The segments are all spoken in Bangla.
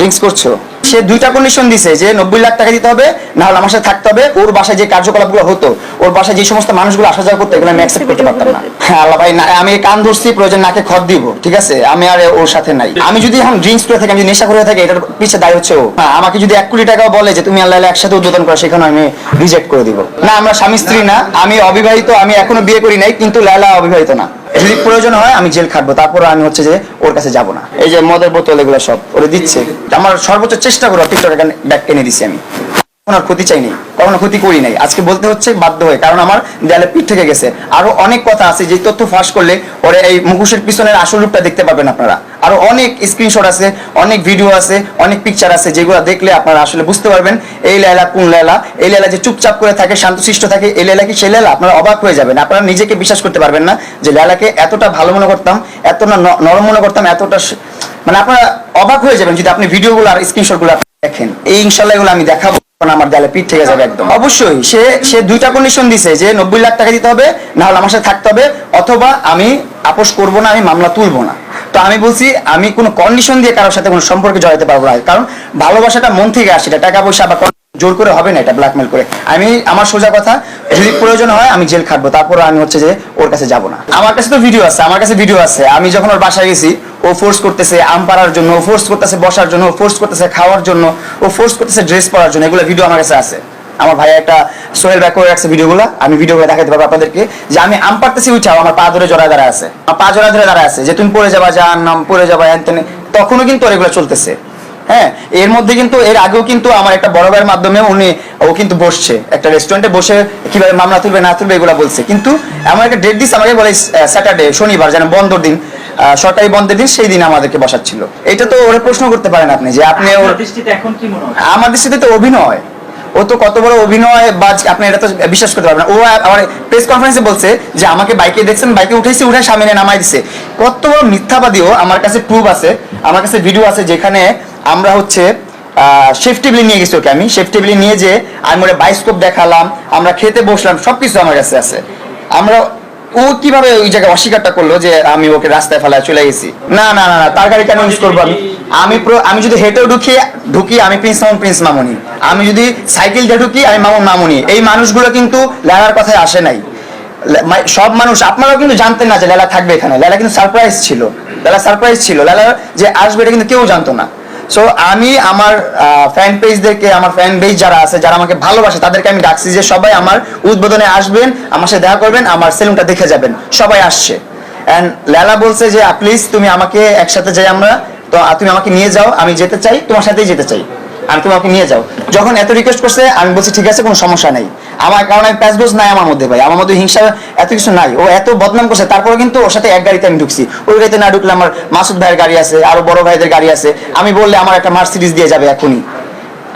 ড্রিঙ্কস করছ? সে দুইটা কন্ডিশন দিছে যে নব্বই লাখ টাকা দিতে হবে না হলে আমার সাথে থাকতে হবে। ওর বাসায় যে কার্যকলাপগুলো হতো ওর বাসায় যে সমস্ত মানুষগুলো আসা যাওয়া করতো এগুলো আমি অ্যাকসেপ্ট করতে পারতাম না। হ্যাঁ আল্লাহ ভাই আমি কান ধরছি প্রয়োজন নাকে খত দিব ঠিক আছে? আমি আর ওর সাথে নাই। আমি যদি এখন ড্রিঙ্কস করে থাকি আমি নেশা করে থাকি এটার পিছিয়ে দায় হচ্ছে ও। হ্যাঁ, আমাকে যদি এক কোটি টাকাও বলে যে তুমি আল্লাহ একসাথে উদ্বোধন করো সেখানে আমি রিজেক্ট করে দিব। না আমরা স্বামী স্ত্রী না আমি অবিবাহিত আমি এখনও বিয়ে করি নাই কিন্তু লায়লা অবিবাহিত না। যদি প্রয়োজন হয় আমি জেল খাটবো তারপর আমি হচ্ছে যে ওর কাছে যাব না। এই যে মদের বোতল এগুলো সব। ওরে দিচ্ছে। আমার সর্বোচ্চ চেষ্টা করব টিকটক ব্যাগ এনে দিছি আমি। ওনার ক্ষতি চাইনি নাই। কখনো ক্ষতি করি নাই। আজকে বলতে হচ্ছে বাধ্য হয়ে, কারণ আমার দেয়ালে পিঠ থেকে গেছে। আরও অনেক কথা আছে, যে তথ্য ফাঁস করলে ওরে এই মুখোশের পিছনের আসল রূপটা দেখতে পাবেন আপনারা। আরও অনেক স্ক্রিনশট আছে, অনেক ভিডিও আছে, অনেক পিকচার আছে, যেগুলো দেখলে আপনারা আসলে বুঝতে পারবেন, এই লেলা কোন লেলা? এই লেলা যে চুপচাপ করে থাকে, শান্তশিষ্ট থাকে, এই লেলা কি সেই লেলা? আপনারা অবাক হয়ে যাবেন, আপনারা নিজেকে বিশ্বাস করতে পারবেন না যে লেলাকে এতটা ভালো মনে করতাম এত না নরম মনে করতাম, এতটা মানে আপনারা অবাক হয়ে যাবেন যদি আপনি ভিডিওগুলো আর স্ক্রিনশটগুলো দেখেন। এই ইনশাল্লাহ এগুলো আমি দেখাবো। আমার দেয়ালে পিঠ থেকে যাবে একদম। অবশ্যই, সে সে দুইটা কন্ডিশন দিছে যে নব্বই লাখ টাকা দিতে হবে, না হলে আমার সাথে থাকতে হবে, অথবা আমি আপোষ করব না, আমি মামলা তুলবো না। তো আমি বলছি, আমি কোনো কন্ডিশন দিয়ে কারোর সাথে কোনো সম্পর্কে জড়াতে পারব না। কারণ ভালোবাসাটা মন থেকে আসে, এটা টাকা পয়সা বা জোর করে হবে না এটা ব্ল্যাকমেল করে। আমি, আমার সোজা কথা, যদি প্রয়োজন হয় আমি জেল খাটবো, তারপর আমি হচ্ছে যে ওর কাছে যাব না। আমার কাছে তো ভিডিও আছে, আমার কাছে ভিডিও আছে। আমি যখন ওর বাসায় গেছি ও ফোর্স করতেছে আম পাড়ার জন্য, ও ফোর্স করতেছে বসার জন্য, ও ফোর্স করতেছে খাওয়ার জন্য, ও ফোর্স করতেছে ড্রেস পরার জন্য। এগুলো ভিডিও আমার কাছে আছে। আমার ভাই একটা সোহেল ব্যাক করে রাখছে ভিডিওগুলো আমি ভিডিওগুলো দেখাতে পারব আপনাদেরকে। যে আমি আম পারতেছি উঠাও, আমার পা ধরে জড়া দাঁড়া আছে। আমার পা জড়া ধরে দাঁড়া আছে। যে তুমি পড়ে যাবা যা নাম পড়ে যাবা হ্যান তখনও কিন্তু এগুলো চলতেছে। হ্যাঁ এর মধ্যে কিন্তু, এর আগেও কিন্তু আমার একটা বড় ভাইয়ের মাধ্যমে উনি, ও কিন্তু বসছে। একটা রেস্টুরেন্টে বসে কীভাবে মামলা তুলবে, না তুলবে, এগুলো বলছে। কিন্তু আমার একটা ডেট দিস আমাকে বলে স্যাটারডে শনিবার, যেন বন্ধর দিন। সরকারি বন্ধের দিন সেই দিন আমাদেরকে বসাচ্ছিল। এটা তো ওরা প্রশ্ন করতে পারেন আপনি যে আপনি ওর দৃষ্টিতে এখন কি মনে হয়? আমার দৃষ্টিতে তো অভিনয়। ও তো কত বড় অভিনয় বা আপনি এটা তো বিশ্বাস করতে পারবেন ও আমার প্রেস কনফারেন্সে বলছে যে আমাকে বাইকে দেখছেন বাইকে উঠেছি উঠে সামনে নামাই দিছে। কত বড় মিথ্যাবাদীও আমার কাছে প্রুফ আছে আমার কাছে ভিডিও আছে যেখানে আমরা হচ্ছে শেফ টেবিলে নিয়ে গেছি ওকে আমি। শেফ টেবিলে নিয়ে যে আমি ওরা বাইস্কোপ দেখালাম আমরা খেতে বসলাম সবকিছু আমার কাছে আছে। আমরা ও কীভাবে ওই জায়গায় অস্বীকারটা করল যে আমি ওকে রাস্তায় ফেলায় চলে গেছি? না না না তার গাড়ি কেন ইউজ করব আমি? আমি আমি যদি হেঁটেও ঢুকি ঢুকি, আমি প্রিন্স মামুন প্রিন্স মামুনি। আমি যদি সাইকেল দিয়ে ঢুকি, আমি মামুন, মামুনি। এই মানুষগুলো কিন্তু লেলার কথায় আসে নাই। সব মানুষ, আপনারাও কিন্তু জানতেন না যে লেলা থাকবে এখানে। লেলা কিন্তু সারপ্রাইজ ছিল। লেলা সারপ্রাইজ ছিল। লেলা যে আসবে এটা কিন্তু কেউ জানতো না। সো আমি আমার ফ্যান পেজদেরকে আমার ফ্যান পেজ যারা আছে, যারা আমাকে ভালোবাসে, তাদেরকে আমি ডাকছি যে সবাই আমার উদ্বোধনে আসবেন, আমার সাথে দেখা করবেন, আমার সেলুনটা দেখে যাবেন। সবাই আসছে। অ্যান্ড লেলা বলছে যে প্লিজ তুমি আমাকে একসাথে যাই আমরা। তো তুমি আমাকে নিয়ে যাও, আমি যেতে চাই, তোমার সাথেই যেতে চাই। আমি তুমি আমাকে নিয়ে যাও। যখন এত রিকোয়েস্ট করছে, আমি বলছি, ঠিক আছে, কোনো সমস্যা নেই। আমার কারণ আমি প্যাসবোজ নাই আমার মধ্যে ভাই। আমার মধ্যে হিংসা এত কিছু নাই। ও এত বদনাম করছে তারপরে কিন্তু ওর সাথে এক গাড়িতে আমি ঢুকছি। ওই গাড়িতে না ঢুকলে আমার মাসুদ ভাইয়ের গাড়ি আছে, আরও বড় ভাইদের গাড়ি আছে। আমি বললে আমার একটা মার্সিডিজ দিয়ে যাবে এখনই।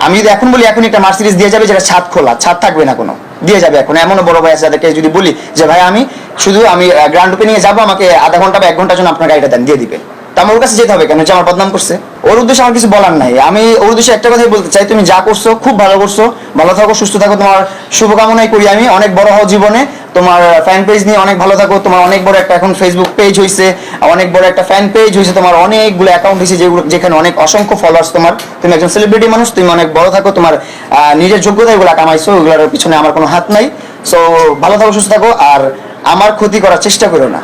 আমি যদি এখন বলি এখনই একটা মার্সিডিজ দিয়ে যাবে, যেটা ছাদ খোলা, ছাদ থাকবে না কোনো। দিয়ে যাবে এখন। এমনও বড় ভাই আছে যাদেরকে যদি বলি যে, ভাই, আমি শুধু আমি গ্র্যান্ড ওপেনিংয়ে যাব, আমাকে আধা ঘণ্টা বা এক ঘণ্টার জন্য আপনার গাড়িটা দেন, দিয়ে দিবেন তা আমার ওর কাছে যেতে হবে কেন? যে আমার বদনাম করছে। ওর উদ্দেশ্যে আমার কিছু বলার নাই। আমি ওর উদ্দেশ্যে একটা কথাই বলতে চাই, তুমি যা করছ, খুব ভালো করছ। ভালো থাকো, সুস্থ থাকো। তোমার শুভকামনাই করি আমি। অনেক বড় হও জীবনে। তোমার ফ্যান পেজ নিয়ে অনেক ভালো থাকো। তোমার অনেক বড় একটা এখন ফেসবুক পেজ হয়েছে অনেক বড় একটা ফ্যান পেজ হয়েছে তোমার অনেকগুলো অ্যাকাউন্ট হয়েছে যেগুলো যেখানে অনেক অসংখ্য ফলোয়ার্স তোমার। তুমি একজন সেলিব্রিটি মানুষ, তুমি অনেক বড় থাকো। তোমার নিজের যোগ্যতা এগুলো কামাইছো। ওগুলোর পিছনে আমার কোনো হাত নাই। সো ভালো থাকো, সুস্থ থাকো। আর আমার ক্ষতি করার চেষ্টা করো না।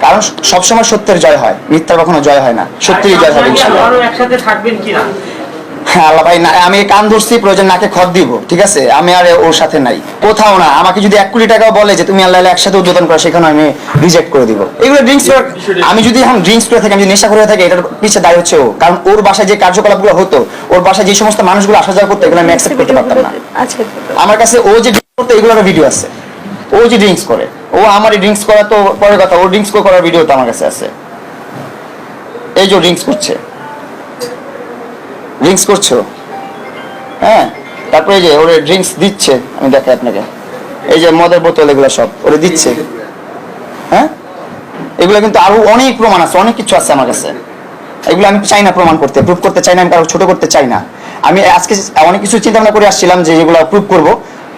কারণ সবসময় সত্যের জয় হয় মিথ্যার কখনো জয় হয় না সত্যিই জয় হবে একসাথে থাকবেন কিনা হ্যাঁ আল্লাহ ভাই না আমি কান ধরছি প্রয়োজন নাকে খত দিব ঠিক আছে? আমি আর ওর সাথে নাই। কোথাও না আমাকে যদি এক কোটি টাকাও বলে যে তুমি আল্লাহ আল্লাহ একসাথে উদ্বোধন করো সেখানে আমি রিজেক্ট করে দিব। এগুলো ড্রিঙ্কস আমি যদি এখন ড্রিঙ্কস করে থাকি আমি যদি নেশা করে থাকি এটার পিছিয়ে দায় হচ্ছে ও। কারণ ওর বাসায় যে কার্যকলাপগুলো হতো ওর বাসায় যে সমস্ত মানুষগুলো আসা যাওয়া করতো এগুলো আমি অ্যাকসেপ্ট করতে পারতাম না। আমার কাছে ও যে ড্রিঙ্কস করতো এগুলোর ভিডিও আছে। ও যে ড্রিঙ্কস করে। ও আমার ড্রিঙ্কস করা তো পরের কথা, ও ড্রিঙ্কস করার ভিডিও তো আমার কাছে আছে। এই যে ড্রিঙ্কস করছে। ড্রিঙ্কস করছ হ্যাঁ তারপরে যে ওরে ড্রিঙ্কস দিচ্ছে, আমি দেখাই আপনাকে। এই যে মদের বোতল, এগুলো সব ওরে দিচ্ছে। হ্যাঁ? এগুলো কিন্তু আরও অনেক প্রমাণ আছে, অনেক কিছু আছে আমার কাছে। এগুলো আমি চাই না প্রমাণ করতে প্রুভ করতে চাই না, আমি কারও ছোট করতে চাই না। আমি আজকে অনেক কিছু চিন্তা ভাবনা করে আসছিলাম যে যেগুলো প্রুভ করব।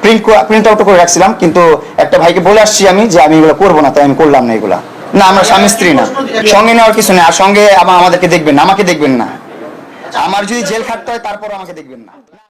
প্রিন্ট প্রিন্ট আউট করে রাখছিলাম, কিন্তু একটা ভাইকে বলে আসছি আমি যে আমি এগুলো করব না, তাই আমি করলাম না এগুলা। না, আমরা স্বামী স্ত্রী না। সঙ্গে নেওয়ার কিছু নেই, আর সঙ্গে আমাদেরকে দেখবেন আমাকে দেখবেন না। আমার যদি জেল খাটতে হয় তারপর আমাকে দেখবেন না।